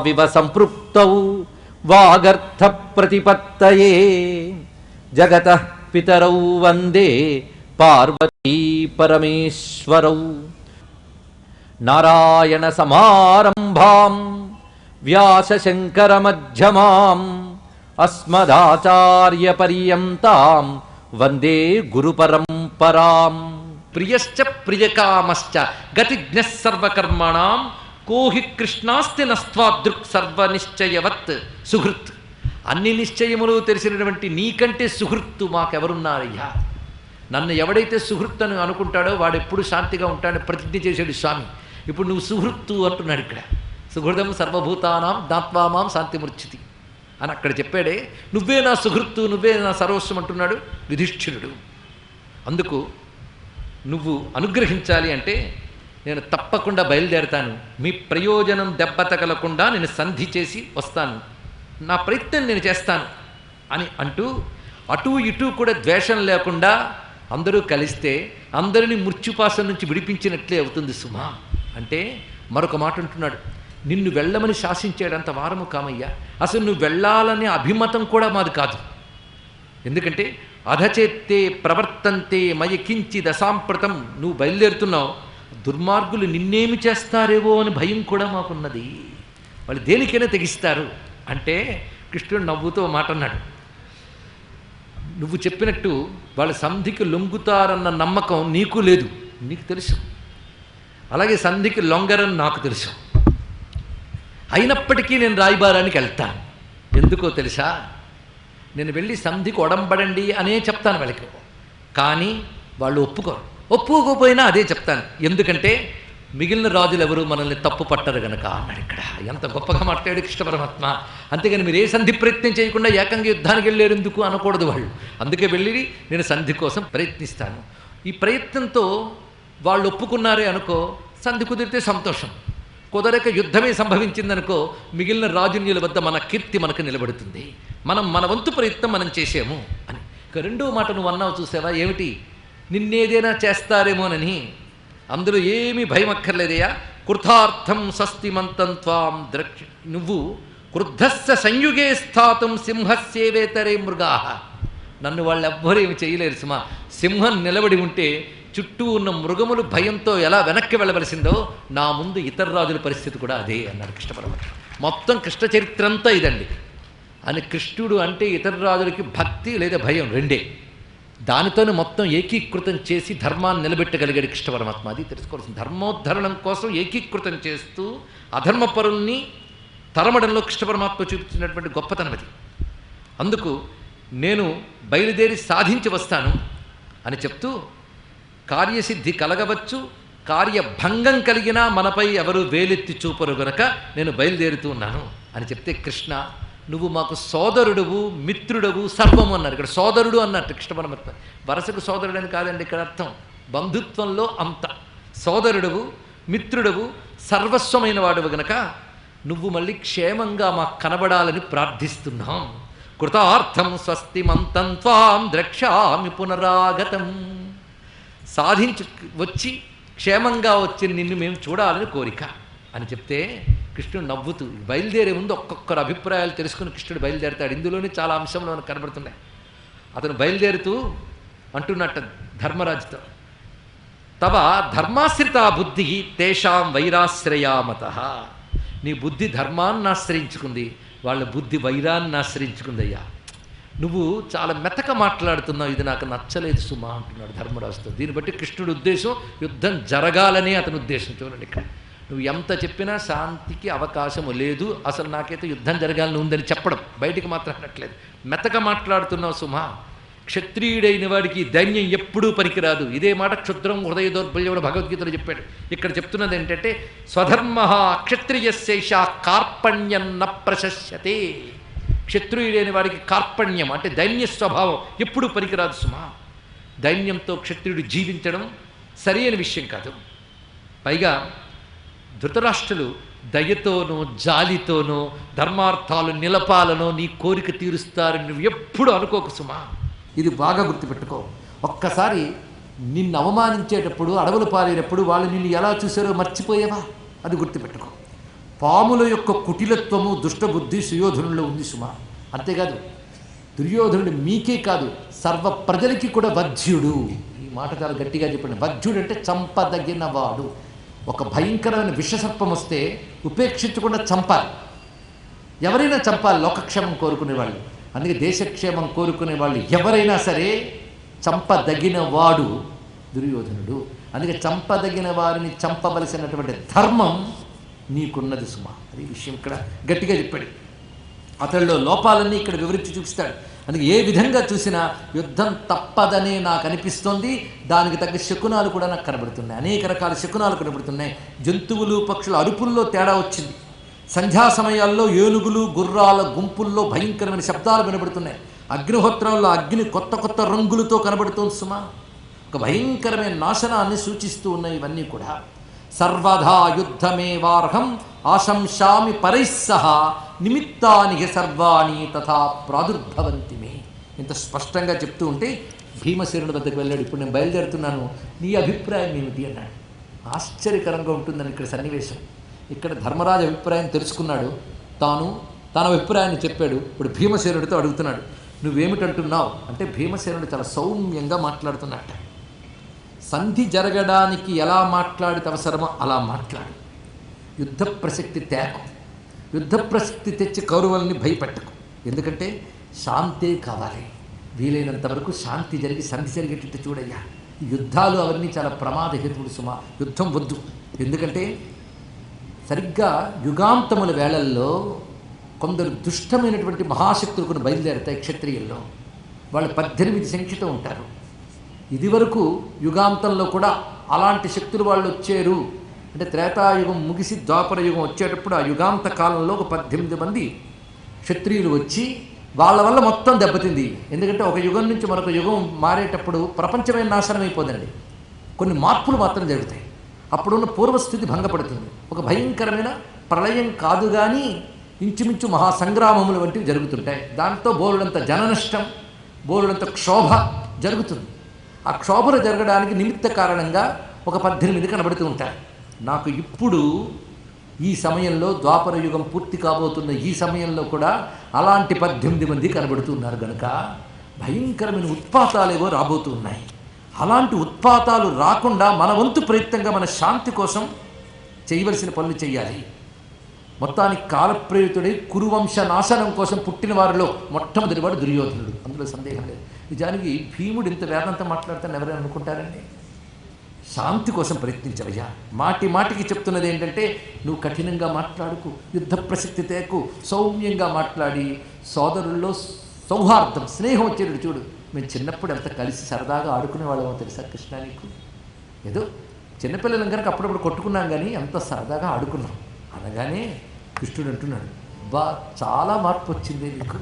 వాగర్థావివ సంపృప్తౌ వాగర్థ ప్రతిపత్తయే జగత పితరౌ వందే పార్వతీ పరమేశ్వరౌ. నారాయణ సమారంభాం వ్యాసశంకరమధ్యమాం అస్మదాచార్యపర్యంతాం వందే గురుపరంపరాం. ప్రియశ్చ ప్రియకామశ్చ గతిజ్ఞ సర్వకర్మణాం కోహి కృష్ణాస్తి నస్త్వాదృక్ సర్వనిశ్చయవత్ సుహృత్. అన్ని నిశ్చయములు తెలిసినటువంటి నీకంటే సుహృత్తు మాకెవరున్నారయ్యా? నన్ను ఎవడైతే సుహృత్ అని అనుకుంటాడో వాడు ఎప్పుడు శాంతిగా ఉంటాడని ప్రతిజ్ఞ చేశాడు స్వామి. ఇప్పుడు నువ్వు సుహృత్తు అంటున్నాడు ఇక్కడ. సుహృదం సర్వభూతానాం దాత్వామాం శాంతిమూర్చితి అని అక్కడ చెప్పాడే నువ్వే నా సుహృత్తు నువ్వే నా సర్వస్వం అంటున్నాడు యుధిష్ఠిరుడు. అందుకు నువ్వు అనుగ్రహించాలి అంటే నేను తప్పకుండా బయలుదేరతాను. మీ ప్రయోజనం దెబ్బ తగలకుండా నేను సంధి చేసి వస్తాను. నా ప్రయత్నం నేను చేస్తాను అని అంటూ అటు ఇటు కూడా ద్వేషం లేకుండా అందరూ కలిస్తే అందరినీ మృత్యుపాసం నుంచి విడిపించినట్లే అవుతుంది సుమా. అంటే మరొక మాట అంటున్నాడు. నిన్ను వెళ్ళమని శాసించేటంత వారము కామయ్యా. అసలు నువ్వు వెళ్ళాలనే అభిమతం కూడా మాది కాదు. ఎందుకంటే అధచేత్తే ప్రవర్తంతే మయ కించి దశాంప్రతం నువ్వు బయలుదేరుతున్నావు. దుర్మార్గులు నిన్నేమి చేస్తారేవో అని భయం కూడా మాకున్నది. వాళ్ళు దేనికైనా తెగిస్తారు. అంటే కృష్ణుడు నవ్వుతూ మాట అన్నాడు నువ్వు చెప్పినట్టు వాళ్ళ సంధికి లొంగుతారన్న నమ్మకం నీకు లేదు. నీకు తెలుసు. అలాగే సంధికి లొంగరని నాకు తెలుసు. అయినప్పటికీ నేను రాయబారానికి వెళ్తాను. ఎందుకో తెలుసా? నేను వెళ్ళి సంధికి ఒడంబడండి అనే చెప్తాను వాళ్ళకి. కానీ వాళ్ళు ఒప్పుకోరు. ఒప్పుకోకపోయినా అదే చెప్తాను. ఎందుకంటే మిగిలిన రాజులు ఎవరు మనల్ని తప్పు పట్టరు గనక. అన్నాడు ఇక్కడ. ఎంత గొప్పగా మాట్లాడు కృష్ణ పరమాత్మ. అంతేగాని మీరు ఏ సంధి ప్రయత్నం చేయకుండా ఏకంగా యుద్ధానికి వెళ్ళారు ఎందుకు అనకూడదు వాళ్ళు. అందుకే వెళ్ళి నేను సంధి కోసం ప్రయత్నిస్తాను. ఈ ప్రయత్నంతో వాళ్ళు ఒప్పుకున్నారే అనుకో సంధి కుదిరితే సంతోషం. కుదరక యుద్ధమే సంభవించిందనుకో మిగిలిన రాజున్యుల వద్ద మన కీర్తి మనకు నిలబడుతుంది. మనం మన వంతు ప్రయత్నం మనం చేసాము అని. ఇక రెండో మాట నువ్వు అన్నావు చూసావా? ఏమిటి? నిన్నేదైనా చేస్తారేమోనని. అందులో ఏమీ భయం అక్కర్లేదయ్యా కృతార్థం స్వస్తిమంతం త్వాం ద్రక్ష నువ్వు క్రుద్ధస్య సంయుగే స్థాతం సింహస్యేవేతరే మృగా. నన్ను వాళ్ళు ఎవ్వరేమి చేయలేరు సుమా. సింహం నిలబడి ఉంటే చుట్టూ ఉన్న మృగములు భయంతో ఎలా వెనక్కి వెళ్ళవలసిందో నా ముందు ఇతర రాజుల పరిస్థితి కూడా అదే అన్నాడు కృష్ణ పరమాత్మ మొత్తం కృష్ణ చరిత్ర అంతా ఇదండి. అని కృష్ణుడు అంటే ఇతర రాజులకి భక్తి లేదా భయం రెండే. దానితోనే మొత్తం ఏకీకృతం చేసి ధర్మాన్ని నిలబెట్టగలిగాడు కృష్ణ పరమాత్మ అది తెలుసుకోవాల్సింది. ధర్మోద్ధరణం కోసం ఏకీకృతం చేస్తూ అధర్మపరుల్ని తరమడంలో కృష్ణ పరమాత్మ చూపించినటువంటి గొప్పతనం అది. అందుకు నేను బయలుదేరి సాధించి వస్తాను అని చెప్తూ కార్యసిద్ధి కలగవచ్చు కార్యభంగం కలిగినా మనపై ఎవరు వేలెత్తి చూపరు గనక నేను బయలుదేరుతూ ఉన్నాను అని చెప్తే కృష్ణ నువ్వు మాకు సోదరుడువు మిత్రుడవు సర్వము అన్నారు. ఇక్కడ సోదరుడు అన్నట్టు కృష్ణ పరమాత్మ. వరసకు సోదరుడు అని కాదండి ఇక్కడ అర్థం. బంధుత్వంలో అంత. సోదరుడవు మిత్రుడవు సర్వస్వమైన వాడువు గనక నువ్వు మళ్ళీ క్షేమంగా మాకు కనబడాలని ప్రార్థిస్తున్నాం. కృతార్థం స్వస్తి మంతం త్వాం ద్రక్షామి పునరాగతం. సాధించి వచ్చి క్షేమంగా వచ్చి నిన్ను మేము చూడాలని కోరిక. అని చెప్తే కృష్ణుడు నవ్వుతూ బయలుదేరే ముందు ఒక్కొక్కరు అభిప్రాయాలు తెలుసుకుని కృష్ణుడు బయలుదేరతాడు. ఇందులోనే చాలా అంశంలో మనకు కనబడుతున్నాయి. అతను బయలుదేరుతూ అంటున్నట్ట ధర్మరాజుతో తవ ధర్మాశ్రిత బుద్ధి తేషాం వైరాశ్రయామత. నీ బుద్ధి ధర్మాన్ని ఆశ్రయించుకుంది వాళ్ళ బుద్ధి వైరాన్ని ఆశ్రయించుకుందయ్యా. నువ్వు చాలా మెతక మాట్లాడుతున్నావు ఇది నాకు నచ్చలేదు సుమా అంటున్నాడు ధర్మరాజుతో. దీన్ని బట్టి కృష్ణుడి ఉద్దేశం యుద్ధం జరగాలని అతని ఉద్దేశం. చూడండి ఇక్కడ. నువ్వు ఎంత చెప్పినా శాంతికి అవకాశము లేదు. అసలు నాకైతే యుద్ధం జరగాలని ఉందని చెప్పడం బయటికి మాత్రం అనట్లేదు. మెతక మాట్లాడుతున్నావు సుమా. క్షత్రియుడైన వాడికి దైన్యం ఎప్పుడూ పనికిరాదు. ఇదే మాట క్షుద్రం హృదయ దౌర్బల్యముడు భగవద్గీతలో చెప్పాడు. ఇక్కడ చెప్తున్నది ఏంటంటే స్వధర్మ క్షత్రియశేష కార్పణ్యన్న ప్రశస్యతే. క్షత్రియుడైన వాడికి కార్పణ్యం అంటే దైన్య స్వభావం ఎప్పుడూ పనికిరాదు సుమా. దైన్యంతో క్షత్రియుడు జీవించడం సరైన విషయం కాదు. పైగా ధృతరాష్ట్రులు దయతోనో జాలితోనో ధర్మార్థాలు నిలపాలనో నీ కోరిక తీరుస్తారని నువ్వు ఎప్పుడు అనుకోకు సుమా. ఇది బాగా గుర్తుపెట్టుకో. ఒక్కసారి నిన్ను అవమానించేటప్పుడు అడవులు పారేటప్పుడు వాళ్ళు నిన్ను ఎలా చూశారో మర్చిపోయావా? అది గుర్తుపెట్టుకో. పాముల యొక్క కుటిలత్వము దుష్టబుద్ధి సుయోధనుల్లో ఉంది సుమ. అంతేకాదు దుర్యోధనుడు మీకే కాదు సర్వ ప్రజలకి కూడా వధ్యుడు. ఈ మాట చాలా గట్టిగా చెప్పండి. వధ్యుడు అంటే చంపదగినవాడు. ఒక భయంకరమైన విషసర్పం వస్తే ఉపేక్షించకుండా చంపాలి. ఎవరైనా చంపాలి లోకక్షేమం కోరుకునే వాళ్ళు. అందుకే దేశక్షేమం కోరుకునే వాళ్ళు ఎవరైనా సరే చంపదగిన వాడు దుర్యోధనుడు. అందుకే చంపదగిన వారిని చంపవలసినటువంటి ధర్మం నీకున్నది సుమా. అది విషయం ఇక్కడ గట్టిగా చెప్పాడు. అతడిలో లోపాలన్నీ ఇక్కడ వివరించి చూపిస్తాడు. అందుకే ఏ విధంగా చూసినా యుద్ధం తప్పదనే నాకు అనిపిస్తోంది. దానికి తగ్గ శకునాలు కూడా నాకు కనబడుతున్నాయి. అనేక రకాల శకునాలు కనబడుతున్నాయి. జంతువులు పక్షుల అరుపుల్లో తేడా వచ్చింది. సంధ్యా సమయాల్లో ఏనుగులు గుర్రాల గుంపుల్లో భయంకరమైన శబ్దాలు వినబడుతున్నాయి. అగ్నిహోత్రంలో అగ్ని కొత్త కొత్త రంగులతో కనబడుతోంది సుమా. ఒక భయంకరమైన నాశనాన్ని సూచిస్తూ ఉన్నాయి ఇవన్నీ కూడా. సర్వదా యుద్ధమేవార్హం ఆశంశామి పరైస్సహ నిమిత్తాని సర్వాణి తథా ప్రాదుర్భవంతి మే. ఇంత స్పష్టంగా చెప్తూ ఉంటే భీమసేనుడి వద్దకు వెళ్ళాడు. ఇప్పుడు నేను బయలుదేరుతున్నాను. నీ అభిప్రాయం ఏమిటి అన్నాడు. ఆశ్చర్యకరంగా ఉంటుందని ఇక్కడ సన్నివేశం. ఇక్కడ ధర్మరాజు అభిప్రాయం తెలుసుకున్నాడు. తాను తన అభిప్రాయాన్ని చెప్పాడు. ఇప్పుడు భీమసేనుడితో అడుగుతున్నాడు. నువ్వేమిటంటున్నావు? అంటే భీమసేనుడు చాలా సౌమ్యంగా మాట్లాడుతున్నట్ట సంధి జరగడానికి ఎలా మాట్లాడితే అవసరమో అలా మాట్లాడు. యుద్ధ ప్రసక్తి తేకు. యుద్ధ ప్రసక్తి తెచ్చి కౌరవుల్ని భయపెట్టకు. ఎందుకంటే శాంతే కావాలి. వీలైనంత వరకు శాంతి జరిగి సంధి జరిగేటట్టు చూడయ్యా. యుద్ధాలు అవన్నీ చాలా ప్రమాదహేతుడు సుమా. యుద్ధం వద్దు. ఎందుకంటే సరిగ్గా యుగాంతముల వేళల్లో కొందరు దుష్టమైనటువంటి మహాశక్తులు కొన్ని బయలుదేరతాయి క్షత్రియుల్లో. వాళ్ళు పద్దెనిమిది సంఖ్యతో ఉంటారు. ఇదివరకు యుగాంతంలో కూడా అలాంటి శక్తులు వాళ్ళు వచ్చారు. అంటే త్రేతాయుగం ముగిసి ద్వాపర యుగం వచ్చేటప్పుడు ఆ యుగాంత కాలంలో ఒక పద్దెనిమిది మంది క్షత్రియులు వచ్చి వాళ్ళ వల్ల మొత్తం దెబ్బతింది. ఎందుకంటే ఒక యుగం నుంచి మరొక యుగం మారేటప్పుడు ప్రపంచమే నాశనం అయిపోదండి. కొన్ని మార్పులు మాత్రం జరుగుతాయి. అప్పుడున్న పూర్వస్థితి భంగపడుతుంది. ఒక భయంకరమైన ప్రళయం కాదు కానీ ఇంచుమించు మహాసంగ్రామములు వంటివి జరుగుతుంటాయి. దాంతో బోరుడంత జననష్టం బోరుడంత క్షోభ జరుగుతుంది. ఆ క్షోభలు జరగడానికి నిమిత్త కారణంగా ఒక పద్దెనిమిది కనబడుతూ ఉంటారు నాకు ఇప్పుడు ఈ సమయంలో ద్వాపర యుగం పూర్తి కాబోతున్న ఈ సమయంలో కూడా అలాంటి పద్దెనిమిది మంది కనబడుతున్నారు కనుక భయంకరమైన ఉత్పాతాలేవో ఏవో రాబోతున్నాయి అలాంటి ఉత్పాతాలు రాకుండా మన వంతు ప్రయత్నంగా మన శాంతి కోసం చేయవలసిన పనులు చేయాలి. మొత్తానికి కాలప్రేరితుడై కురువంశ నాశనం కోసం పుట్టిన వారిలో మొట్టమొదటివాడు దుర్యోధనుడు. అందులో సందేహం లేదు. నిజానికి భీముడు ఇంత వేదంతో మాట్లాడతాను ఎవరైనా అనుకుంటారండి? శాంతి కోసం ప్రయత్నించవయ్యా. మాటి మాటికి చెప్తున్నది ఏంటంటే నువ్వు కఠినంగా మాట్లాడుకు యుద్ధ ప్రసక్తి తేకు సౌమ్యంగా మాట్లాడి సోదరుల్లో సౌహార్దం స్నేహం వచ్చేటట్టు చూడు. మేము చిన్నప్పుడు ఎంత కలిసి సరదాగా ఆడుకునే వాళ్ళమో తెలుసా కృష్ణ నీకు? ఏదో చిన్నపిల్లలం కనుక అప్పుడప్పుడు కొట్టుకున్నాం కానీ ఎంత సరదాగా ఆడుకున్నాం. అనగానే కృష్ణుడు అంటున్నాడు బా చాలా మార్పు వచ్చింది నీకు.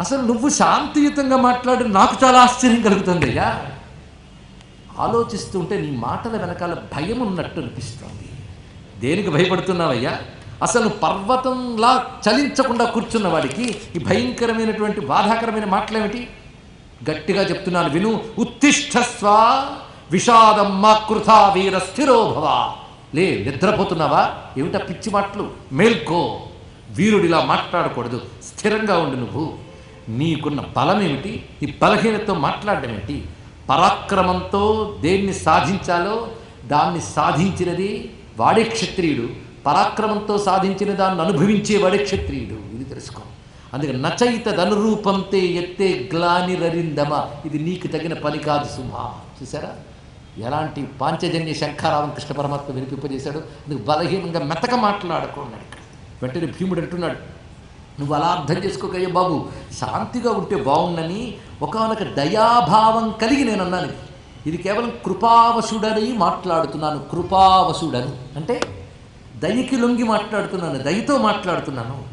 అసలు నువ్వు శాంతియుతంగా మాట్లాడు నాకు చాలా ఆశ్చర్యం కలుగుతుంది అయ్యా. ఆలోచిస్తుంటే నీ మాటల వెనకాల భయం ఉన్నట్టు అనిపిస్తోంది. దేనికి భయపడుతున్నావయ్యా? అసలు పర్వతంలా చలించకుండా కూర్చున్న వాడికి ఈ భయంకరమైనటువంటి బాధాకరమైన మాటలేమిటి? గట్టిగా చెప్తున్నాను విను. ఉత్తిష్టస్వ విషాదం మాకృథా వీర స్థిరోభవ లే నిద్రపోతున్నావా? ఏమిటా పిచ్చి మాటలు? మేల్కో. వీరుడిలా మాట్లాడకూడదు. స్థిరంగా ఉండు నువ్వు. నీకున్న బలం ఏమిటి ఈ బలహీనతో మాట్లాడడం ఏంటి పరాక్రమంతో దేన్ని సాధించాలో దాన్ని సాధించినది వాడే క్షత్రియుడు. పరాక్రమంతో సాధించిన దాన్ని అనుభవించే వాడే క్షత్రియుడు. ఇది తెలుసుకో. అందుకే నచయిత ధనురూపంతే ఎత్తే గ్లానిరరిందమ ఇది నీకు తగిన పని కాదు సుమా. చూసారా ఎలాంటి పాంచజన్య శంఖారావం కృష్ణ పరమాత్మ వినిపింపజేశాడు. అందుకు బలహీనంగా మెతక మాట్లాడుకున్నాడు ఇక్కడ. వెంటనే భీముడు అంటున్నాడు నువ్వు అలా అర్థం చేసుకోకయ్యా బాబు శాంతిగా ఉంటే బాగుండని ఒకనొక దయాభావం కలిగి నేను అన్నాను ఇది. కేవలం కృపావశుడని మాట్లాడుతున్నాను. కృపావశుడని అంటే దయకి లొంగి మాట్లాడుతున్నాను దయతో మాట్లాడుతున్నాను.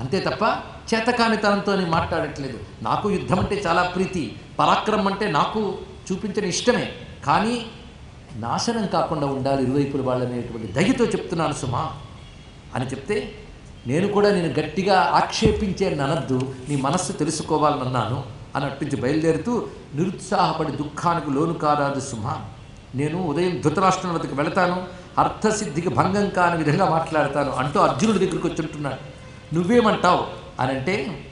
అంతే తప్ప చేతకానితనంతో మాట్లాడట్లేదు. నాకు యుద్ధం అంటే చాలా ప్రీతి. పరాక్రమం అంటే నాకు చూపించిన ఇష్టమే. కానీ నాశనం కాకుండా ఉండాలి ఇరువైపుల వాళ్ళనేటువంటి దయతో చెప్తున్నాను సుమా. అని చెప్తే నేను కూడా నేను గట్టిగా ఆక్షేపించే ననద్దు. నీ మనస్సు తెలుసుకోవాలన్నాను అన్నట్టుంచి బయలుదేరుతూ నిరుత్సాహపడి దుఃఖానికి లోను కారాదు సుమ. నేను ఉదయం ధృతరాష్ట్రం వద్దకు వెళతాను అర్థసిద్ధికి భంగం కాని విధంగా మాట్లాడతాను అంటూ అర్జునుడి దగ్గరికి వచ్చి ఉంటున్నాడు. నువ్వేమంటావు? అని అంటే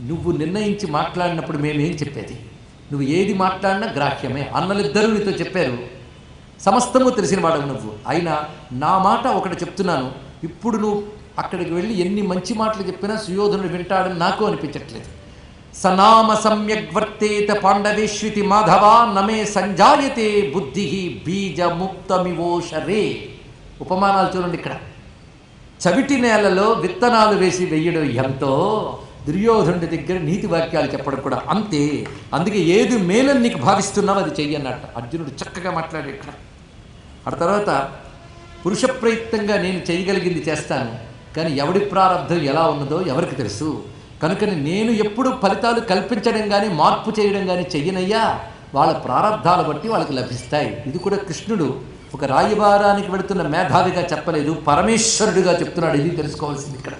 నువ్వు నిర్ణయించి మాట్లాడినప్పుడు మేమేం చెప్పేది? నువ్వు ఏది మాట్లాడినా గ్రాహ్యమే. అన్నలిద్దరూ నీతో చెప్పారు. సమస్తము తెలిసిన వాడవు నువ్వు. అయినా నా మాట ఒకటి చెప్తున్నాను. ఇప్పుడు నువ్వు అక్కడికి వెళ్ళి ఎన్ని మంచి మాటలు చెప్పినా సుయోధనుడు వింటాడని నాకు అనిపించట్లేదు. సనామ సమ్యక్ వర్తేత పాండవేశ్వితి మాధవ నమే సంజాయతే బుద్ధి బీజముక్తమివోషరే ఉపమానాలు చూడండి ఇక్కడ. చవిటి నేలలో విత్తనాలు వేసి వెయ్యడం ఎంతో దుర్యోధనుడి దగ్గర నీతి వాక్యాలు చెప్పడం కూడా అంతే. అందుకే ఏది మేలని నీకు భావిస్తున్నావు అది చెయ్యన్నట్టు అర్జునుడు చక్కగా మాట్లాడు ఇక్కడ. ఆ తర్వాత పురుష ప్రయుక్తంగా నేను చేయగలిగింది చేస్తాను కానీ ఎవడి ప్రారంధం ఎలా ఉన్నదో ఎవరికి తెలుసు? కనుకని నేను ఎప్పుడు ఫలితాలు కల్పించడం కానీ మార్పు చేయడం కానీ చెయ్యనయ్యా. వాళ్ళ ప్రారంధాలు బట్టి వాళ్ళకి లభిస్తాయి. ఇది కూడా కృష్ణుడు ఒక రాయబారానికి పెడుతున్న మేధావిగా చెప్పలేదు. పరమేశ్వరుడిగా చెప్తున్నాడు. ఇది తెలుసుకోవాల్సింది ఇక్కడ.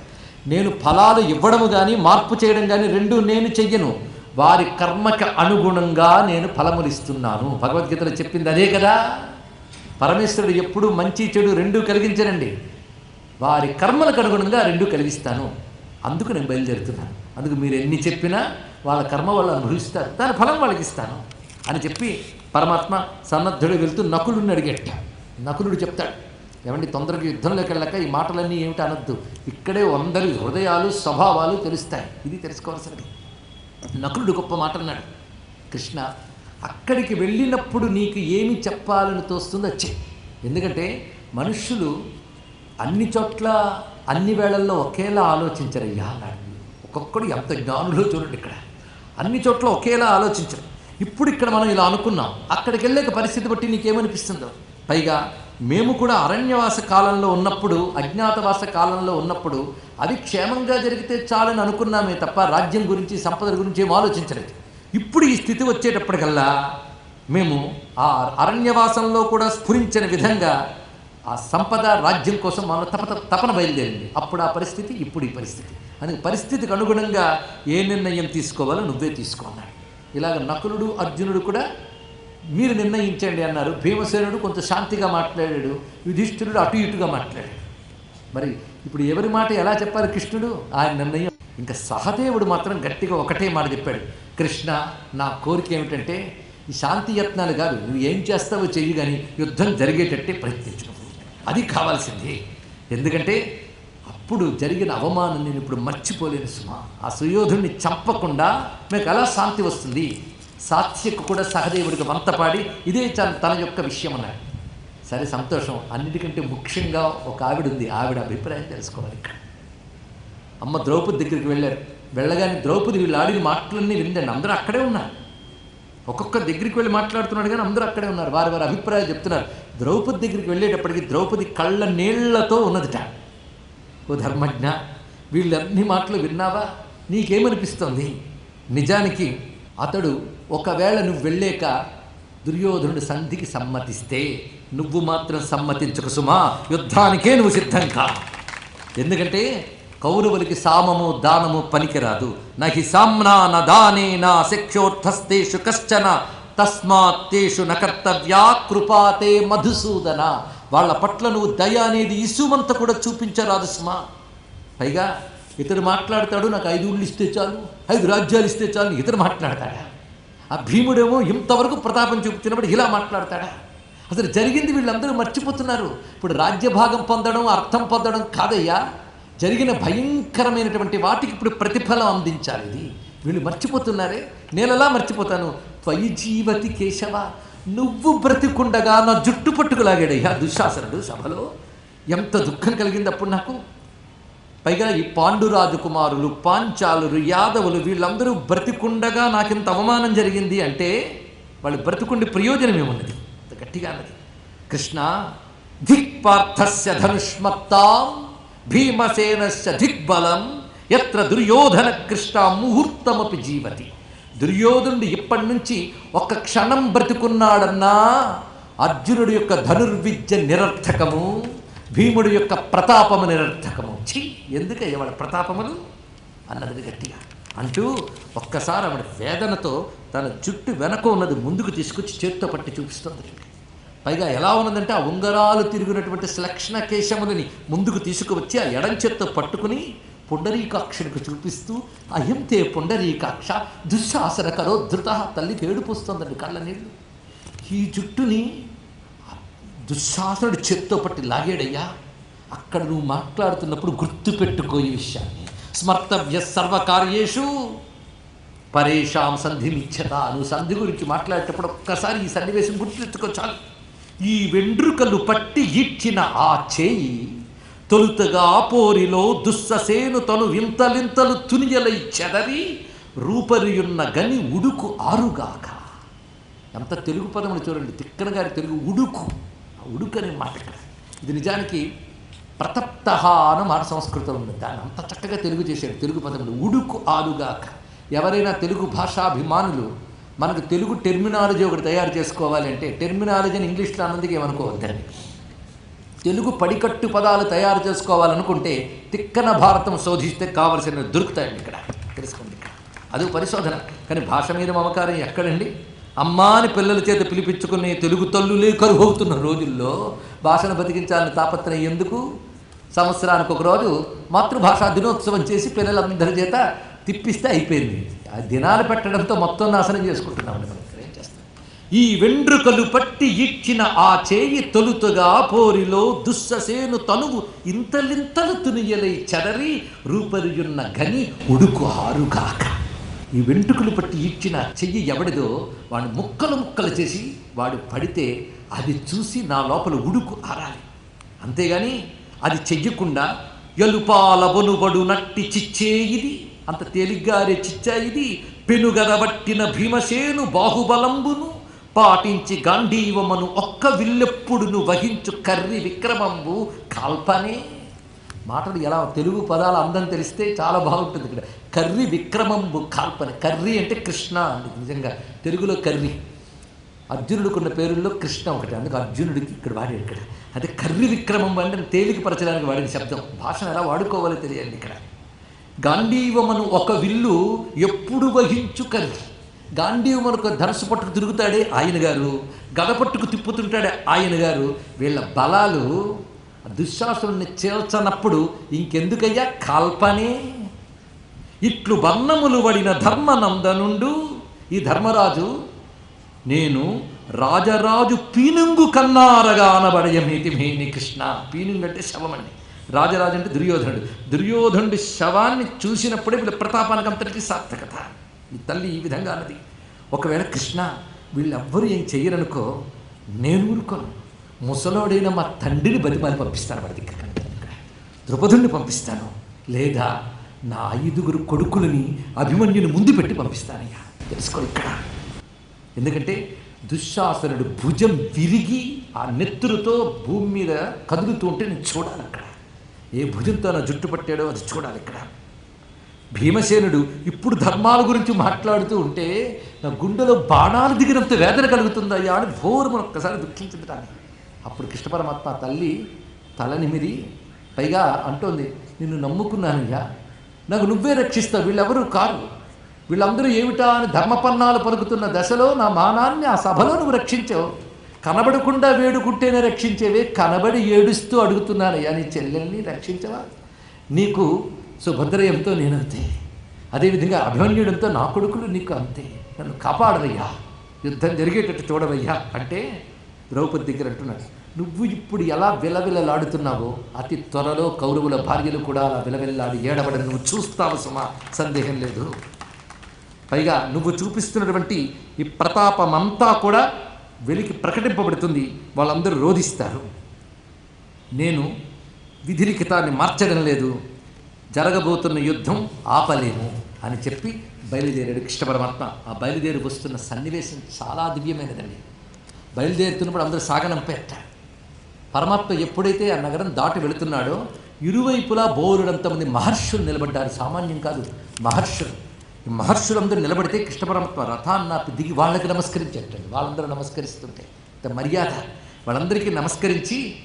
నేను ఫలాలు ఇవ్వడము కానీ మార్పు చేయడం కానీ రెండు నేను చెయ్యను. వారి కర్మకి అనుగుణంగా నేను ఫలములు ఇస్తున్నాను. భగవద్గీతలో చెప్పింది అదే కదా. పరమేశ్వరుడు ఎప్పుడూ మంచి చెడు రెండూ కలిగించనండి వారి కర్మలకు అనుగుణంగా రెండూ కలిగిస్తాను. అందుకు నేను బయలుదేరుతున్నాను. అందుకు మీరు ఎన్ని చెప్పినా వాళ్ళ కర్మ వాళ్ళు అనుభవిస్తారు దాని ఫలం వాళ్ళకి ఇస్తాను అని చెప్పి పరమాత్మ సన్నద్ధుడు వెళ్తూ నకులుని అడిగేట నకులుడు చెప్తాడు ఏమండి తొందరగా యుద్ధంలోకి వెళ్ళక ఈ మాటలన్నీ ఏమిటి అనొద్దు. ఇక్కడే అందరి హృదయాలు స్వభావాలు తెలుస్తాయి. ఇది తెలుసుకోవాల్సినది నకులుడు గొప్ప మాట అన్నాడు. కృష్ణ అక్కడికి వెళ్ళినప్పుడు నీకు ఏమి చెప్పాలని తోస్తుందో వచ్చే ఎందుకంటే మనుష్యులు అన్ని చోట్ల అన్ని వేళల్లో ఒకేలా ఆలోచించరయ్యా అన్నాడు ఒక్కొక్కడు ఎంత జ్ఞానులో చూడండి ఇక్కడ. అన్ని చోట్ల ఒకేలా ఆలోచించరు. ఇప్పుడు ఇక్కడ మనం ఇలా అనుకున్నాం. అక్కడికి వెళ్ళాక పరిస్థితి బట్టి నీకేమనిపిస్తుందో? పైగా మేము కూడా అరణ్యవాస కాలంలో ఉన్నప్పుడు అజ్ఞాతవాస కాలంలో ఉన్నప్పుడు అది క్షేమంగా జరిగితే చాలని అనుకున్నామే తప్ప రాజ్యం గురించి సంపదల గురించి ఏం ఆలోచించలేదు. ఇప్పుడు ఈ స్థితి వచ్చేటప్పటికల్లా మేము ఆ అరణ్యవాసంలో కూడా స్ఫురించిన విధంగా ఆ సంపద రాజ్యం కోసం మనం తపన తపన బయలుదేరింది. అప్పుడు ఆ పరిస్థితి ఇప్పుడు ఈ పరిస్థితి. అందుకే పరిస్థితికి అనుగుణంగా ఏ నిర్ణయం తీసుకోవాలో నువ్వే తీసుకున్నాడు ఇలాగ నకులుడు అర్జునుడు కూడా మీరు నిర్ణయించండి అన్నారు. భీమసేనుడు కొంత శాంతిగా మాట్లాడాడు. యుధిష్ఠిరుడు అటు ఇటుగా మాట్లాడాడు. మరి ఇప్పుడు ఎవరి మాట ఎలా చెప్పాలి కృష్ణుడు? ఆయన నిర్ణయం. ఇంకా సహదేవుడు మాత్రం గట్టిగా ఒకటే మాట చెప్పాడు. కృష్ణ నా కోరిక ఏమిటంటే ఈ శాంతి యత్నాలు కాదు. నువ్వు ఏం చేస్తావో చెయ్యి కానీ యుద్ధం జరిగేటట్టే ప్రయత్నించు అది కావాల్సింది. ఎందుకంటే అప్పుడు జరిగిన అవమానం నేను ఇప్పుడు మర్చిపోలేను సుమా. ఆ సుయోధుడిని చంపకుండా మీకు ఎలా శాంతి వస్తుంది. సాత్యకు కూడా సహదేవుడికి వంతపాడి ఇదే తన తన యొక్క విషయం అన్నాడు. సరే సంతోషం. అన్నిటికంటే ముఖ్యంగా ఒక ఆవిడ ఉంది. ఆవిడ అభిప్రాయం తెలుసుకోవాలి ఇక్కడ. అమ్మ ద్రౌపది దగ్గరికి వెళ్ళారు. వెళ్ళగానే ద్రౌపది వీళ్ళు ఆడిన మాటలన్నీ విందండి. అందరూ అక్కడే ఉన్నారు. ఒక్కొక్క దగ్గరికి వెళ్ళి మాట్లాడుతున్నాడు కానీ అందరూ అక్కడే ఉన్నారు. వారి వారి అభిప్రాయాలు చెప్తున్నారు. ద్రౌపది దగ్గరికి వెళ్ళేటప్పటికి ద్రౌపది కళ్ళ నీళ్ళతో ఉన్నదిట. ఓ ధర్మజ్ఞ వీళ్ళన్ని మాటలు విన్నావా? నీకేమనిపిస్తోంది? నిజానికి అతడు ఒకవేళ నువ్వు వెళ్ళాక దుర్యోధనుడు సంధికి సమ్మతిస్తే నువ్వు మాత్రం సమ్మతించకు సుమా. యుద్ధానికే నువ్వు సిద్ధం కా ఎందుకంటే కౌరవులకి సామము దానము పనికిరాదు. నహి సామ్నా న దానే నా శిక్షోర్థస్తేషు కశ్చన తస్మాత్ తేషు నకర్తవ్యా కృపాతే మధుసూదన. వాళ్ళ పట్ల నువ్వు దయ అనేది ఇసుమంత కూడా చూపించరాదు సుమా పైగా ఇతడు మాట్లాడతాడు నాకు ఐదు ఊళ్ళు ఇస్తే చాలు ఐదు రాజ్యాలు ఇస్తే చాలు ఇతడు మాట్లాడతాడా? ఆ భీముడేమో ఇంతవరకు ప్రతాపం చూపించినప్పుడు ఇలా మాట్లాడతాడా? అసలు జరిగింది వీళ్ళందరూ మర్చిపోతున్నారు. ఇప్పుడు రాజ్యభాగం పొందడం అర్థం పొందడం కాదయ్యా. జరిగిన భయంకరమైనటువంటి వాటికి ఇప్పుడు ప్రతిఫలం అందించాలి ఇది. వీళ్ళు మర్చిపోతున్నారే? నేలలా మర్చిపోతాను. త్వయి జీవతి కేశవ నువ్వు బ్రతికుండగా నా జుట్టు పట్టుకులాగాడయ్యా దుశ్శాసనుడు సభలో. ఎంత దుఃఖం కలిగింది అప్పుడు నాకు. పైగా ఈ పాండురాజు కుమారులు పాంచాలురు యాదవులు వీళ్ళందరూ బ్రతికుండగా నాకింత అవమానం జరిగింది అంటే వాళ్ళు బ్రతికుండి ప్రయోజనం ఏమున్నది? గట్టిగా అన్నది. కృష్ణ ధిక్పార్థస్య ధనుష్మత్తాం భీమసేనస్య దిగ్బలం ఎత్ర దుర్యోధన కృష్ణ ముహూర్తమపి జీవతి దుర్యోధనుడు ఇప్పటి నుంచి ఒక్క క్షణం బ్రతికున్నాడన్నా అర్జునుడి యొక్క ధనుర్విద్య నిరర్థకము భీముడి యొక్క ప్రతాపము నిరర్థకము. ఛీ ఎందుకయ్య ఇవాళ ప్రతాపములు? అన్నది గట్టిగా. అంటూ ఒక్కసారి ఆవిడ వేదనతో తన జుట్టు వెనక ఉన్నది ముందుకు తీసుకొచ్చి చేత్తో పట్టి చూపిస్తుంది. పైగా ఎలా ఉన్నదంటే ఆ ఉంగరాలు తిరిగినటువంటి శ్లక్షణ కేశములని ముందుకు తీసుకువచ్చి ఆ ఎడం చేత్తో పట్టుకుని పుండరీకాక్షుడికి చూపిస్తూ అయంతే పుండరీకాక్ష దుశ్శాసన దృత తల్లి ఏడుపుస్తుందండి కళ్ళ నీళ్ళు. ఈ జుట్టుని దుశ్శాసనుడు చేత్తో పట్టి లాగాడయ్యా. అక్కడ నువ్వు మాట్లాడుతున్నప్పుడు గుర్తుపెట్టుకో ఈ విషయాన్ని. స్మర్తవ్య సర్వకార్యేషు పరేషాం సంధిమిచ్చత నువ్వు సంధి గురించి మాట్లాడేటప్పుడు ఒక్కసారి ఈ సన్నివేశం గుర్తుపెట్టుకో చాలు. ఈ వెండ్రుకలు పట్టి ఈడ్చిన ఆ చేయి తొలుతగా పోరిలో దుస్ససేను తను వింతలింతలు తునియలై చెదరి రూపరియున్న గని ఉడుకు ఆరుగాక. ఎంత తెలుగు పదములు చూడండి తిక్కన గారి తెలుగు ఉడుకు. ఉడుకు అనే మాట ఇక్కడ. ఇది నిజానికి ప్రతప్త అని మాట సంస్కృతం ఉంది. దాన్ని అంత చక్కగా తెలుగు చేశాడు. తెలుగు పదములు ఉడుకు ఆలుగాక ఎవరైనా తెలుగు భాషాభిమానులు మనకు తెలుగు టెర్మినాలజీ ఒకటి తయారు చేసుకోవాలంటే టెర్మినాలజీని అని ఇంగ్లీష్లో అన్నందుకు ఏమనుకోవద్దండి తెలుగు పడికట్టు పదాలు తయారు చేసుకోవాలనుకుంటే తిక్కన భారతం శోధిస్తే కావలసిన దొరుకుతాయండి ఇక్కడ. తెలుసుకోండి ఇక్కడ. అది పరిశోధన. కానీ భాష మీద మమకారం ఎక్కడండి? అమ్మాని పిల్లల చేత పిలిపించుకునే తెలుగు తల్లులే కరువవుతున్న రోజుల్లో భాషను బతికించాలని తాపత్రయం ఎందుకు? సంవత్సరానికి ఒకరోజు మాతృభాషా దినోత్సవం చేసి పిల్లలందరి చేత తిప్పిస్తే అయిపోయింది. ఆ దినాలు పెట్టడంతో మొత్తం నాశనం చేసుకుంటున్నామండి మనం. ఏం చేస్తాం ఈ వెండ్రుకలు పట్టి ఇచ్చిన ఆ చేయి తొలుతుగా పోరిలో దుస్ససేను తనువు ఇంతలింతలు తునియలై చెదరి రూపరియున్న గని ఉడుకు హారుగాక ఈ వెంట్రుకలు పట్టి ఇచ్చిన చెయ్యి ఎవడిదో వాడు ముక్కలు ముక్కలు చేసి వాడు పడితే అది చూసి నా లోపల ఉడుకు ఆరాలి. అంతేగాని అది చెయ్యకుండా ఎలుపాల బొనుబడు నట్టి చిచ్చే ఇది అంత తేలిగ్గారే చిచ్చా ఇది. పెనుగదబట్టిన భీమసేను బాహుబలంబును. పాటించి గాంధీవమను ఒక్క విల్లెప్పుడును వహించు కర్రి విక్రమంబు. కాల్పనే. మాటలు ఎలా తెలుగు పదాల అందం తెలిస్తే చాలా బాగుంటుంది ఇక్కడ. కర్రి విక్రమంబు కాల్పన. కర్రి అంటే కృష్ణ అండి నిజంగా. తెలుగులో కర్రి. అర్జునుడికున్న పేరుల్లో కృష్ణ ఒకటి. అందుకు అర్జునుడికి ఇక్కడ వాడాడు ఇక్కడ. అదే కర్రి విక్రమం అంటే తేలికపరచడానికి వాడిన శబ్దం. భాషను ఎలా వాడుకోవాలో తెలియండి ఇక్కడ. గాంధీవమను ఒక విల్లు ఎప్పుడు వహించు గాంధీవమను గాంధీవమనుకు ధనసు పట్టుకు తిరుగుతాడే ఆయన గారు గద పట్టుకు తిప్పుతుంటాడే ఆయన గారు. వీళ్ళ బలాలు దుశ్శాసుని చేల్చనప్పుడు ఇంకెందుకయ్యా కాల్పనే? ఇట్లు వర్ణములు పడిన ధర్మనందనుండు ఈ ధర్మరాజు నేను రాజరాజు పీనుంగు కన్నారగా అనబడయమేతి మేని కృష్ణ. పీనుంగు అంటే శవమండి. అండి రాజరాజు అంటే దుర్యోధనుడు. దుర్యోధనుడి శవాన్ని చూసినప్పుడే వీళ్ళ ప్రతాపానికి అంతటికీ సార్థకత. ఈ తల్లి ఈ విధంగా అన్నది. ఒకవేళ కృష్ణ వీళ్ళెవ్వరూ ఏం చెయ్యరనుకో నేను ఊరుకోను. ముసలోడైన మా తండ్రిని బతిమాలి పంపిస్తాను వాడి దగ్గర ద్రుపదుణ్ణి పంపిస్తాను. లేదా నా ఐదుగురు కొడుకులని అభిమన్యుని ముందు పెట్టి పంపిస్తానయ్యా. తెలుసుకో ఇక్కడ. ఎందుకంటే దుశ్శాసనుడు భుజం విరిగి ఆ నెత్తురుతో భూమి మీద కదులుతూ ఉంటే నేను చూడాలి అక్కడ. ఏ భుజంతో నా జుట్టు పట్టాడో అది చూడాలి ఇక్కడ. భీమసేనుడు ఇప్పుడు ధర్మాల గురించి మాట్లాడుతూ ఉంటే నా గుండెలో బాణాలు దిగినంత వేదన కలుగుతుందయ్యా అని భోరు మనం ఒక్కసారి దుఃఖించడానికి అప్పుడు కృష్ణ పరమాత్మ తల్లి తలనిమిది పైగా అంటోంది నిన్ను నమ్ముకున్నానయ్యా. నాకు నువ్వే రక్షిస్తావు. వీళ్ళెవరూ కారు. వీళ్ళందరూ ఏమిటా అని ధర్మపన్నాలు పలుకుతున్న దశలో నా మానాన్ని ఆ సభలో నువ్వు రక్షించావు. కనబడకుండా వేడుకుంటేనే రక్షించేవే కనబడి ఏడుస్తూ అడుగుతున్నానయ్యా నీ చెల్లెల్ని రక్షించవా? నీకు సుభద్రయంతో నేను అంతే. అదేవిధంగా అభిమన్యుడంతో నా కొడుకులు నీకు అంతే. నన్ను కాపాడవయ్యా. యుద్ధం జరిగేటట్టు చూడవయ్యా. అంటే ద్రౌపది దగ్గర అంటున్నాడు నువ్వు ఇప్పుడు ఎలా విలవిలలాడుతున్నావో అతి త్వరలో కౌరవుల భార్యలు కూడా అలా విలవిల్లాడి ఏడబడని నువ్వు చూస్తావు సుమా? సందేహం లేదు. పైగా నువ్వు చూపిస్తున్నటువంటి ఈ ప్రతాపమంతా కూడా వెలికి ప్రకటింపబడుతుంది వాళ్ళందరూ రోధిస్తారు. నేను విధిలిఖితాన్ని మార్చడం లేదు జరగబోతున్న యుద్ధం ఆపలేము అని చెప్పి బయలుదేరాడు కృష్ణ పరమాత్మ. ఆ బయలుదేరి వస్తున్న సన్నివేశం చాలా దివ్యమైనదండి. బయలుదేరుతున్నప్పుడు అందరూ సాగనంపేట పరమాత్మ ఎప్పుడైతే ఆ నగరం దాటి వెళుతున్నాడో ఇరువైపులా బోరుడంతమంది మహర్షులు నిలబడ్డారు. సామాన్యం కాదు మహర్షులు. మహర్షులందరూ నిలబడితే కృష్ణ పరమాత్మ రథాన్ని దిగి వాళ్ళకి నమస్కరించేటండి వాళ్ళందరూ నమస్కరిస్తుంటే ఇంత మర్యాద. వాళ్ళందరికీ నమస్కరించి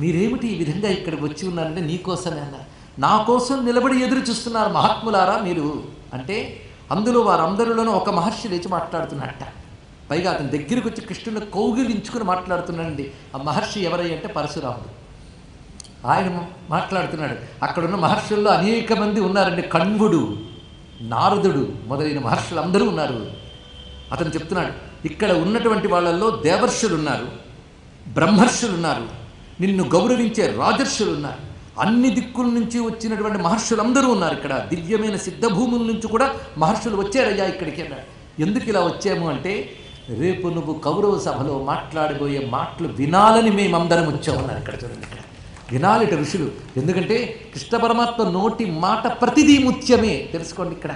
మీరేమిటి ఈ విధంగా ఇక్కడికి వచ్చి ఉన్నారంటే నీకోసమే అన్న. నా కోసం నిలబడి ఎదురు చూస్తున్నారు మహాత్ములారా మీరు. అంటే అందులో వారందరిలోనూ ఒక మహర్షి లేచి మాట్లాడుతున్నట్ట. పైగా అతని దగ్గరికి వచ్చి కృష్ణుని కౌగిలించుకుని మాట్లాడుతున్నాడండి. ఆ మహర్షి ఎవరై అంటే పరశురాముడు. ఆయన మాట్లాడుతున్నాడు. అక్కడున్న మహర్షుల్లో అనేక మంది ఉన్నారండి. కణ్వుడు. నారదుడు మొదలైన మహర్షులు అందరూ ఉన్నారు. అతను చెప్తున్నాడు ఇక్కడ ఉన్నటువంటి వాళ్ళల్లో దేవర్షులు ఉన్నారు బ్రహ్మర్షులు ఉన్నారు నిన్ను గౌరవించే రాజర్షులు ఉన్నారు అన్ని దిక్కుల నుంచి వచ్చినటువంటి మహర్షులందరూ ఉన్నారు ఇక్కడ. దివ్యమైన సిద్ధభూముల నుంచి కూడా మహర్షులు వచ్చారయ్యా ఇక్కడికి అన్నాడు ఎందుకు ఇలా వచ్చాము అంటే రేపు నువ్వు కౌరవ సభలో మాట్లాడబోయే మాటలు వినాలని మేమందరం వచ్చామన్నారు ఇక్కడ చూడండి ఇక్కడ. వినాలిట ఋషులు. ఎందుకంటే కృష్ణ పరమాత్మ నోటి మాట ప్రతిదీ ముత్యమే తెలుసుకోండి ఇక్కడ.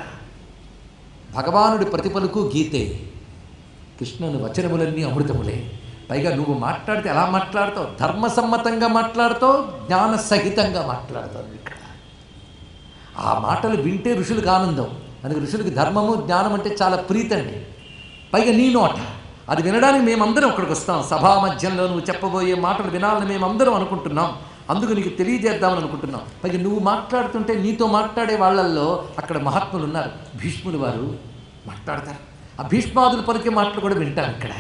భగవానుడి ప్రతిపలుకు గీతే కృష్ణుని వచనములన్నీ అమృతములే. పైగా నువ్వు మాట్లాడితే ఎలా మాట్లాడతావు? ధర్మసమ్మతంగా మాట్లాడతావు జ్ఞాన సహితంగా మాట్లాడతావు ఇక్కడ. ఆ మాటలు వింటే ఋషులకు ఆనందం. అందుకే ఋషులకి ధర్మము జ్ఞానం అంటే చాలా ప్రీతండి పైగా నీ నోట. అది వినడానికి మేమందరం అక్కడికి వస్తాం. సభా మధ్యంలో నువ్వు చెప్పబోయే మాటలు వినాలని మేమందరం అనుకుంటున్నాం. అందుకు నీకు తెలియజేద్దామని అనుకుంటున్నాం. పైగా నువ్వు మాట్లాడుతుంటే నీతో మాట్లాడే వాళ్ళల్లో అక్కడ మహాత్ములు ఉన్నారు. భీష్ముడు వారు మాట్లాడతారు. ఆ భీష్మాదులు పలికే మాటలు కూడా వింటాం ఇక్కడ.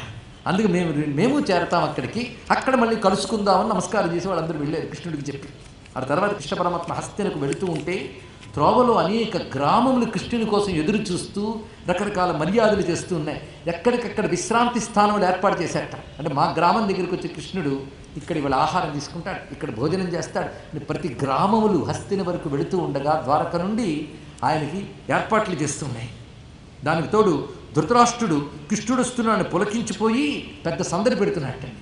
అందుకు మేము మేము చేరతాం అక్కడికి. అక్కడ మళ్ళీ కలుసుకుందామని నమస్కారం చేసి వాళ్ళందరూ వెళ్ళారు కృష్ణుడికి చెప్పి. ఆ తర్వాత కృష్ణ పరమాత్మ హస్తినకు వెళుతూ ఉంటే త్రోవలో అనేక గ్రామములు కృష్ణుని కోసం ఎదురు చూస్తూ రకరకాల మర్యాదలు చేస్తూ ఉన్నాయి. ఎక్కడికక్కడ విశ్రాంతి స్థానములు ఏర్పాటు చేశారట అంటే మా గ్రామం దగ్గరికి వచ్చే కృష్ణుడు ఇక్కడ ఇవాళ ఆహారం తీసుకుంటాడు ఇక్కడ భోజనం చేస్తాడు. ప్రతి గ్రామములు హస్తిని వరకు వెళుతూ ఉండగా ద్వారక నుండి ఆయనకి ఏర్పాట్లు చేస్తున్నాయి. దానికి తోడు ధృతరాష్ట్రుడు కృష్ణుడు వస్తున్నాడని పులకించిపోయి పెద్ద సందడి పెడుతున్నట్టండి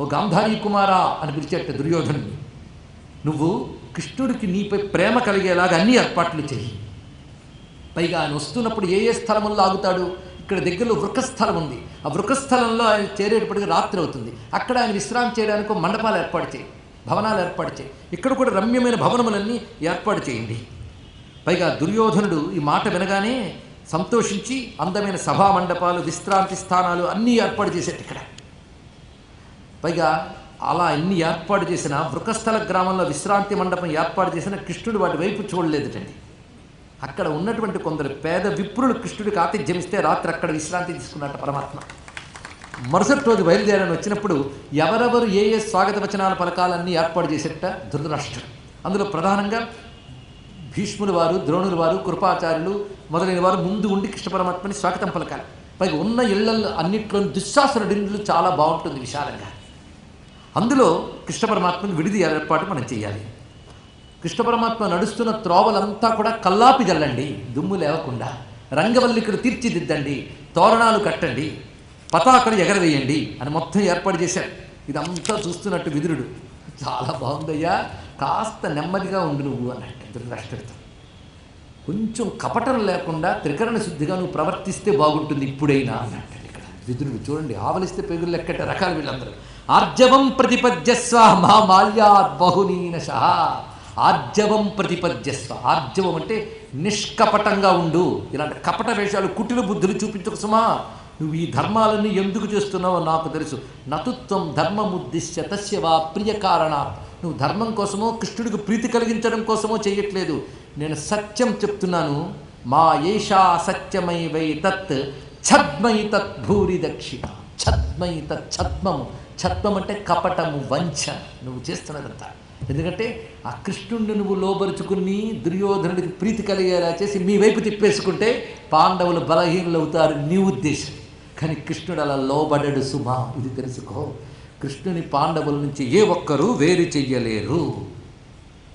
ఓ గాంధారీ కుమారా అని పిలిచేట దుర్యోధనుని నువ్వు కృష్ణుడికి నీపై ప్రేమ కలిగేలాగా అన్ని ఏర్పాట్లు చెయ్యి. పైగా ఆయన వస్తున్నప్పుడు ఏ ఏ స్థలముల్లో ఆగుతాడు? ఇక్కడ దగ్గరలో వృక్షస్థలం ఉంది. ఆ వృక్షస్థలంలో ఆయన చేరేటప్పటికి రాత్రి అవుతుంది. అక్కడ ఆయన విశ్రాంతి చేయడానికి ఒక మండపాలు ఏర్పాటు చేయి. భవనాలు ఏర్పాటు చేయి. ఇక్కడ కూడా రమ్యమైన భవనములన్నీ ఏర్పాటు చేయండి. పైగా దుర్యోధనుడు ఈ మాట వినగానే సంతోషించి అందమైన సభా మండపాలు విశ్రాంతి స్థానాలు అన్నీ ఏర్పాటు చేశాడు ఇక్కడ. పైగా అలా ఎన్ని ఏర్పాటు చేసిన వృకస్థల గ్రామంలో విశ్రాంతి మండపం ఏర్పాటు చేసిన కృష్ణుడు వాటి వైపు చూడలేదుటండి. అక్కడ ఉన్నటువంటి కొందరు పేద విప్రులు కృష్ణుడికి ఆతిథ్యమిస్తే రాత్రి అక్కడ విశ్రాంతి తీసుకున్నట్ట పరమాత్మ. మరుసటి రోజు బయలుదేరని వచ్చినప్పుడు ఎవరెవరు ఏ ఏ స్వాగత వచనాల పలకాలన్నీ ఏర్పాటు చేసేట ధృతరాష్ట్రుడు. అందులో ప్రధానంగా భీష్ముల వారు ద్రోణుల వారు కృపాచార్యులు మొదలైన వారు ముందు ఉండి కృష్ణ పరమాత్మని స్వాగతం పలకాలి. పైగా ఉన్న ఇళ్ళలో అన్నిట్లో దుశ్శాసనుడి చాలా బాగుంటుంది విశాలంగా. అందులో కృష్ణ పరమాత్మను విడిది ఏర్పాటు మనం చేయాలి. కృష్ణ పరమాత్మ నడుస్తున్న త్రోవలంతా కూడా కల్లాపి జల్లండి దుమ్ము లేవకుండా. రంగవల్లికలు తీర్చిదిద్దండి తోరణాలు కట్టండి పతాకలు ఎగరవేయండి అని మొత్తం ఏర్పాటు చేశారు. ఇదంతా చూస్తున్నట్టు విదురుడు. చాలా బాగుందయ్యా కాస్త నెమ్మదిగా ఉండు నువ్వు అన్నట్టు ధృతరాష్ట్రుడితో కొంచెం కపటం లేకుండా త్రికరణ శుద్ధిగా నువ్వు ప్రవర్తిస్తే బాగుంటుంది ఇప్పుడైనా అన్నట్టు ఇక్కడ విదురుడు. చూడండి ఆవలిస్తే పెగులు లెక్కట రకాలు వీళ్ళందరూ. ఆర్జవం ప్రతిపద్యస్వ మా మాల్యాత్ బహునీనశ ఆర్జవం ప్రతిపద్యస్వ ఆర్జవం అంటే నిష్కపటంగా ఉండు. ఇలాంటి కపట వేషాలు కుటిల బుద్ధులు చూపించకు సుమా. నువ్వు ఈ ధర్మాలన్నీ ఎందుకు చేస్తున్నావో నాకు తెలుసు. నతుత్వం ధర్మముద్దిశ్య తస్య వా ప్రియ కారణ. నువ్వు ధర్మం కోసమో కృష్ణుడికి ప్రీతి కలిగించడం కోసమో చేయట్లేదు. నేను సత్యం చెప్తున్నాను. మా ఏషా సత్యమై వై తత్ ఛద్మై తత్ భూరి దక్షిణ. ఛద్మై తత్ ఛద్మము. ఛద్మం అంటే కపటము వంచ నువ్వు చేస్తున్నదంతా. ఎందుకంటే ఆ కృష్ణుణ్ణి నువ్వు లోబరుచుకుని దుర్యోధనుడికి ప్రీతి కలిగేలా చేసి మీ వైపు తిప్పేసుకుంటే పాండవులు బలహీనులు అవుతారు నీ ఉద్దేశం. కానీ కృష్ణుడు అలా లోబడడు సుమా ఇది తెలుసుకో. కృష్ణుని పాండవుల నుంచి ఏ ఒక్కరూ వేరు చెయ్యలేరు.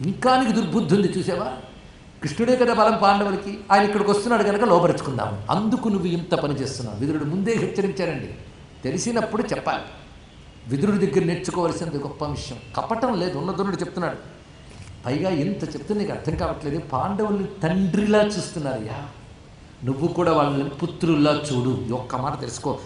ఇంకా నీకు దుర్బుద్ధి ఉంది చూసావా? కృష్ణుడే కదా బలం పాండవులకి ఆయన ఇక్కడికి వస్తున్నాడు కనుక లోబరుచుకుందాము అందుకు నువ్వు ఇంత పని చేస్తున్నావు. విదురుడు ముందే హెచ్చరించారండి తెలిసినప్పుడు చెప్పాలి. విదురుడి దగ్గర నేర్చుకోవలసినది గొప్ప విషయం. కపటం లేదు ఉన్నదునుడు చెప్తున్నాడు. పైగా ఎంత చెప్తే నీకు అర్థం కావట్లేదు. పాండవుల్ని తండ్రిలా చూస్తున్నారయ్యా నువ్వు కూడా వాళ్ళని పుత్రుల్లా చూడు. ఒక్క మాట తెలుసుకో.